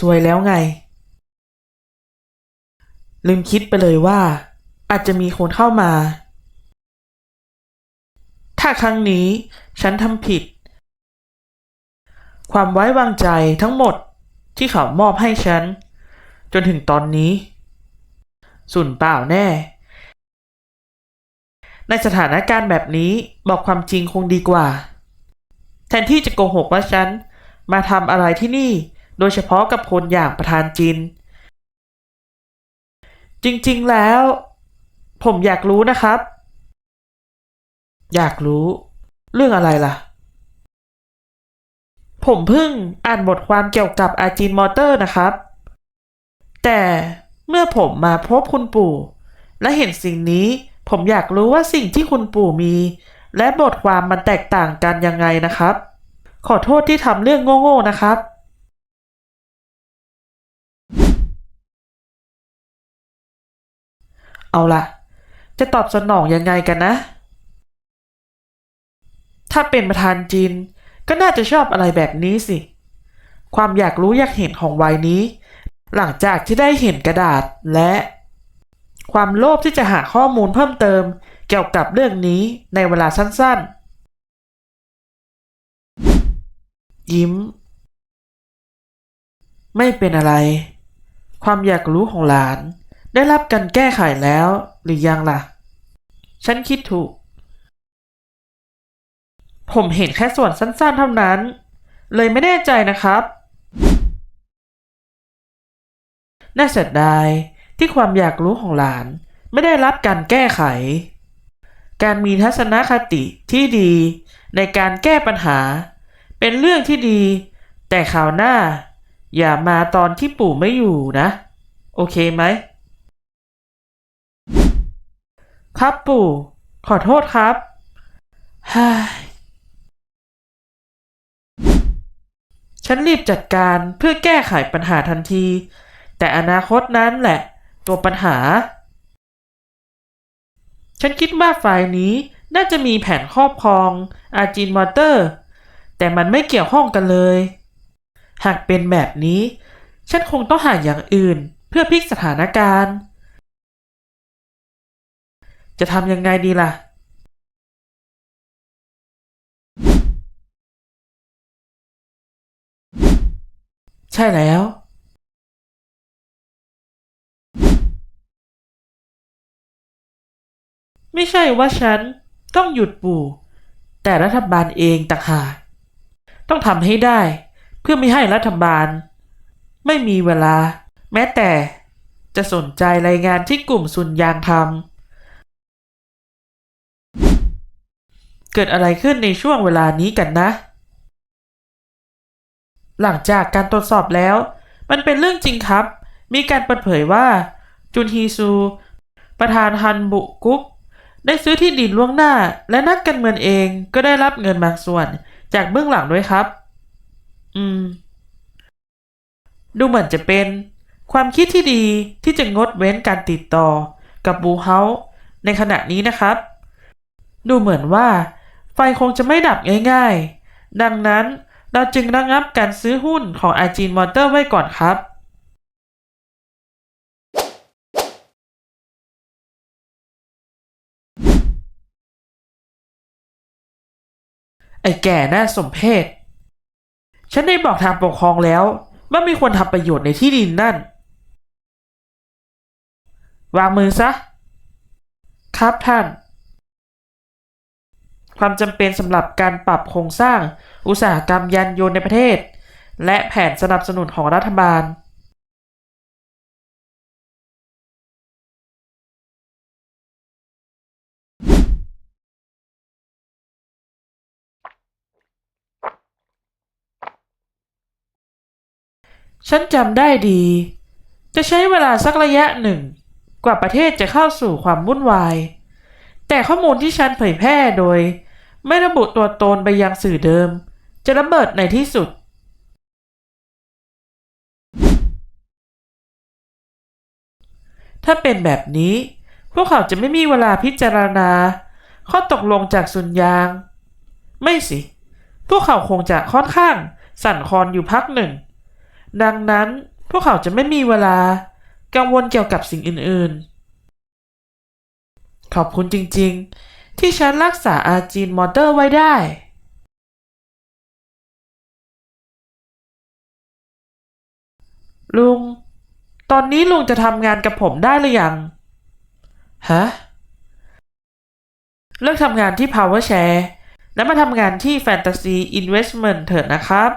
สวยแล้วไง ลืมคิดไปเลยว่า อาจจะมีคนเข้ามา ถ้าครั้งนี้ฉันทำผิด ความไว้วางใจทั้งหมดที่เขามอบให้ฉัน จนถึงตอนนี้สูญเปล่าแน่ ในสถานการณ์แบบนี้บอกความจริงคงดีกว่า แทนที่จะโกหกว่าฉันมาทำอะไรที่นี่ โดยเฉพาะกับคนอย่างประธานจิน จริงๆแล้ว ผมอยากรู้นะครับ อยากรู้ เรื่องอะไรล่ะ ผมเพิ่งอ่านบทความเกี่ยวกับอาจินมอเตอร์นะครับ แต่เมื่อผมมาพบคุณปู่ และเห็นสิ่งนี้ ผมอยากรู้ว่าสิ่งที่คุณปู่มี และบทความมันแตกต่างกันยังไงนะครับ ขอโทษที่ทำเรื่องโง่ๆนะครับ เอาละจะตอบสนองยังไงกันนะ ถ้าเป็นประธานจีนก็น่าจะชอบอะไรแบบนี้สิ ความอยากรู้อยากเห็นของวัยนี้ หลังจากที่ได้เห็นกระดาษและ ความโลภที่จะหาข้อมูลเพิ่มเติมเกี่ยวกับเรื่องนี้ในเวลาสั้นๆ ยิ้ม ไม่เป็นอะไร ความอยากรู้ของหลาน ได้รับการแก้ไขแล้วหรือยังล่ะ ฉันคิดถูก ผมเห็นแค่ส่วนสั้นๆเท่านั้น เลยไม่แน่ใจนะครับ น่าเสียดายที่ความอยากรู้ของหลาน ไม่ได้รับการแก้ไข การมีทัศนคติที่ดีในการแก้ปัญหา เป็นเรื่องที่ดี แต่คราวหน้า อย่ามาตอนที่ปู่ไม่อยู่นะ โอเคไหม ครับปู่ ขอโทษครับฮ่าฉันรีบจัดการเพื่อแก้ไขปัญหาทันที แต่อนาคตนั้นแหละ ตัวปัญหา ฉันคิดว่าฝ่ายนี้น่าจะมีแผนครอบครองอาจินมอเตอร์ แต่มันไม่เกี่ยวข้องกันเลย หากเป็นแบบนี้ ฉันคงต้องหาอย่างอื่นเพื่อพลิกสถานการณ์ จะทำยังไงดีล่ะ ใช่แล้ว ไม่ใช่ว่าฉันต้องหยุดปู่แต่รัฐบาลเองต่างหากต้องทำให้ได้ เพื่อไม่ให้รัฐบาล ไม่มีเวลา แม้แต่จะสนใจรายงานที่กลุ่มซุนยางทำ เกิดอะไรขึ้นในช่วงเวลานี้กันนะ หลังจากการตรวจสอบแล้ว มันเป็นเรื่องจริงครับ มีการเปิดเผยว่า จุนฮีซู ประธานฮันบุกุ๊กได้ซื้อที่ดินล่วงหน้า และนักการเมืองเองก็ได้รับเงินบางส่วนจากเบื้องหลังด้วยครับ อืม ดูเหมือนจะเป็น ความคิดที่ดีที่จะงดเว้นการติดต่อกับบูเฮาในขณะนี้นะครับ ดูเหมือนว่า ไฟคงจะไม่ดับง่ายๆ ดังนั้นเราจึงระงับการซื้อหุ้นของอาจีนมอเตอร์ไว้ก่อนครับ ไอ้แก่น่าสมเพชฉันได้บอกทางปกครองแล้ว ว่าไม่ควรทำประโยชน์ในที่ดินนั่น วางมือซะ ครับท่าน ความจำเป็นสำหรับการปรับโครงสร้าง อุตสาหกรรมยานยนต์ในประเทศ และแผนสนับสนุนของรัฐบาลฉันจำได้ดี จะใช้เวลาสักระยะหนึ่ง กว่าประเทศจะเข้าสู่ความวุ่นวาย แต่ข้อมูลที่ฉันเผยแพร่โดย ไม่ระบุตัวตนไปยังสื่อเดิม จะระเบิดในที่สุดถ้าเป็นแบบนี้ พวกเขาจะไม่มีเวลาพิจารณา ข้อตกลงจากสุนยาง ไม่สิ พวกเขาคงจะค่อนข้างสั่นคลอนอยู่พักหนึ่ง ดังนั้นพวกเขาจะไม่มีเวลา กังวลเกี่ยวกับสิ่งอื่นๆ ขอบคุณจริงๆ ที่ฉันรักษาอาจีนมอเตอร์ไว้ได้ลุง ตอนนี้ลุงจะทำงานกับผมได้หรือยัง ฮะ เลิกทำงานที่ Power Share และมาทำงานที่ Fantasy Investment เถิดนะครับ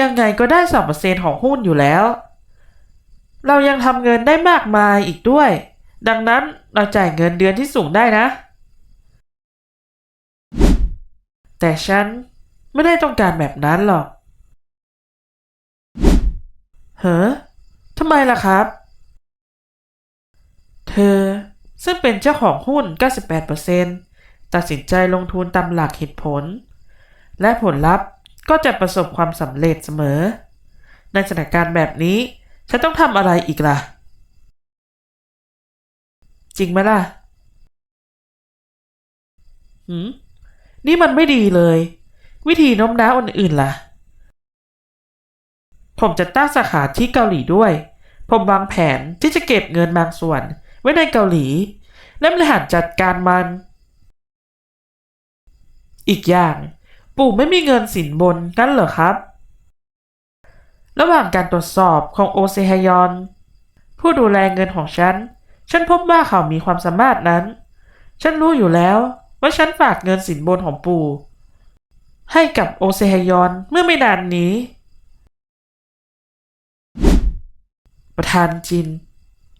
ยังไงก็ได้สองเปอร์เซ็นของหุ้นอยู่แล้ว เรายังทำเงินได้มากมายอีกด้วย ดังนั้นเราจ่ายเงินเดือนที่สูงได้นะ แต่ฉันไม่ได้ต้องการแบบนั้นหรอก เฮ้อทำไมล่ะครับ เธอซึ่งเป็นเจ้าของหุ้น 98%ตัดสินใจลงทุนตามหลักเหตุผล และผลลัพธ์ก็จะประสบความสำเร็จเสมอ ในสถานการณ์แบบนี้ ฉันต้องทำอะไรอีกล่ะ จริงไหมล่ะ หืม นี่มันไม่ดีเลย วิธีโน้มน้าวอื่นๆล่ะ ผมจะตั้งสาขาที่เกาหลีด้วย ผมวางแผนที่จะเก็บเงินบางส่วน ไว้ในเกาหลี และบริหารจัดการมัน อีกอย่าง ปู่ไม่มีเงินสินบนกันเหรอครับ ระหว่างการตรวจสอบของโอเซฮยอน ผู้ดูแลเงินของฉัน ฉันพบว่าเขามีความสามารถนั้น ฉันรู้อยู่แล้ว ว่าฉันฝากเงินสินบนของปู่ ให้กับโอเซฮยอนเมื่อไม่นานนี้ ประธานจิน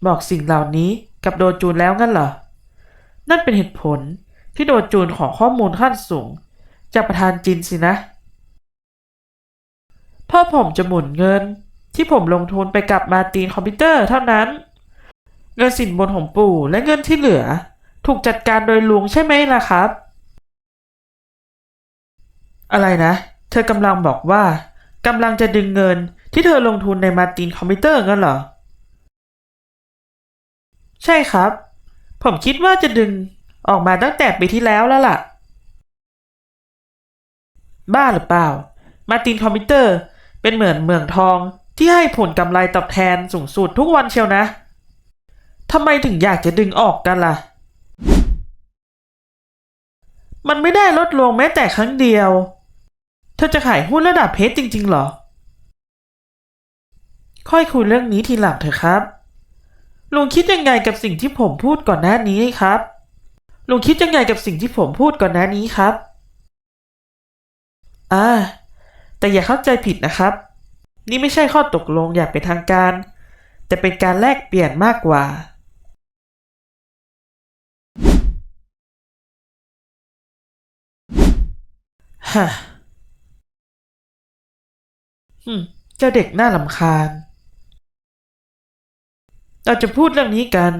บอกสิ่งเหล่านี้กับโดจูนแล้วงั้นเหรอ นั่นเป็นเหตุผลที่โดจูนขอข้อมูลขั้นสูง จากประธานจินสินะเพ่อผมจะหมุนเงินที่ผมลงทุนไปกับมาตินคอมพิวเตอร์เท่านั้น เงินสินบนของปู่และเงินที่เหลือ ถูกจัดการโดยลุงใช่ไหมล่ะครับ อะไรนะ เธอกำลังบอกว่ากำลังจะดึงเงินที่เธอลงทุนในมาตินคอมพิวเตอร์งั้นเหรอ ใช่ครับ ผมคิดว่าจะดึงออกมาตั้งแต่ปีที่แล้วแล้วล่ะ บ้าหรือเปล่า มาตินคอมพิวเตอร์เป็นเหมือนเมืองทองที่ให้ผลกำไรตอบแทนสูงสุดทุกวันเชียวนะทำไมถึงอยากจะดึงออกกันล่ะ มันไม่ได้ลดลงแม้แต่ครั้งเดียว เธอจะขายหุ้นระดับเพชรจริง ๆ หรอ ค่อยคุยเรื่องนี้ทีหลังเถอะครับ ลุงคิดยังไงกับสิ่งที่ผมพูดก่อนหน้านี้ครับ ลุงคิดยังไงกับสิ่งที่ผมพูดก่อนหน้านี้ครับ อ่า แต่อย่าเข้าใจผิดนะครับ นี่ไม่ใช่ข้อตกลงอย่างเป็นทางการ แต่เป็นการแลกเปลี่ยนมากกว่า ฮะฮึเจ้าเด็กน่าลำคาญ เราจะพูดเรื่องนี้กัน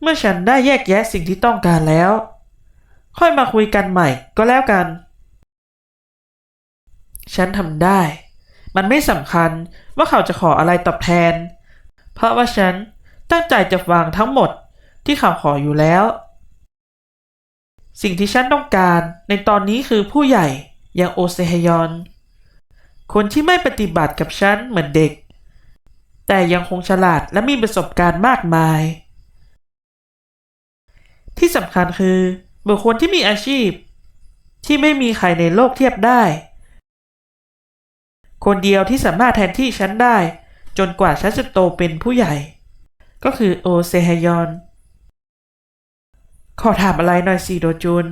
เมื่อฉันได้แยกแยะสิ่งที่ต้องการแล้ว ค่อยมาคุยกันใหม่ก็แล้วกัน ฉันทำได้ มันไม่สำคัญว่าเขาจะขออะไรตอบแทน เพราะว่าฉันตั้งใจจะฟังทั้งหมดที่เขาขออยู่แล้ว สิ่งที่ฉันต้องการในตอนนี้คือผู้ใหญ่ อย่างโอเซฮยอน คนที่ไม่ปฏิบัติกับฉันเหมือนเด็ก แต่ยังคงฉลาดและมีประสบการณ์มากมาย ที่สำคัญคือบุคคลที่มีอาชีพ ที่ไม่มีใครในโลกเทียบได้ คนเดียวที่สามารถแทนที่ฉันได้ จนกว่าฉันจะโตเป็นผู้ใหญ่ ก็คือโอเซฮยอน ขอถามอะไรหน่อยสิโดจูน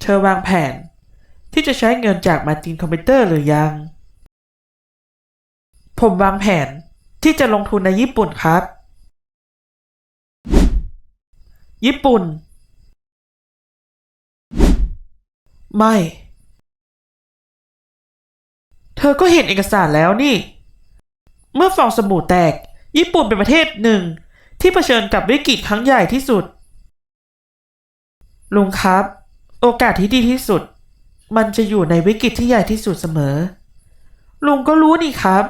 เธอวางแผน ที่จะใช้เงินจากมาร์ตินคอมพิวเตอร์หรือยัง ผมวางแผนที่จะลงทุนในญี่ปุ่นครับ ญี่ปุ่น ไม่ เธอก็เห็นเอกสารแล้วนี่ เมื่อฟองสบู่แตก ญี่ปุ่นเป็นประเทศหนึ่ง ที่เผชิญกับวิกฤตครั้งใหญ่ที่สุด ลุงครับ โอกาสที่ดีที่สุด มันจะอยู่ในวิกฤตที่ใหญ่ที่สุดเสมอ ลุงก็รู้นี่ครับ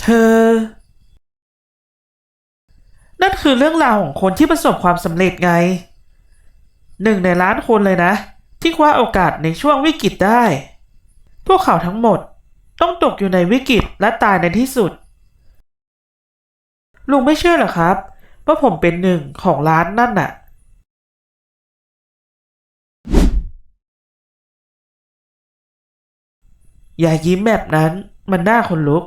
เธอ นั่นคือเรื่องราวของคนที่ประสบความสำเร็จไง หนึ่งในล้านคนเลยนะ ที่คว้าโอกาสในช่วงวิกฤตได้ พวกเขาทั้งหมดต้องตกอยู่ในวิกฤตและตายในที่สุด ลุงไม่เชื่อหรอครับ ว่าผมเป็นหนึ่งของล้านนั่นน่ะ อย่ายิ้มแบบนั้นมันน่าขนลุก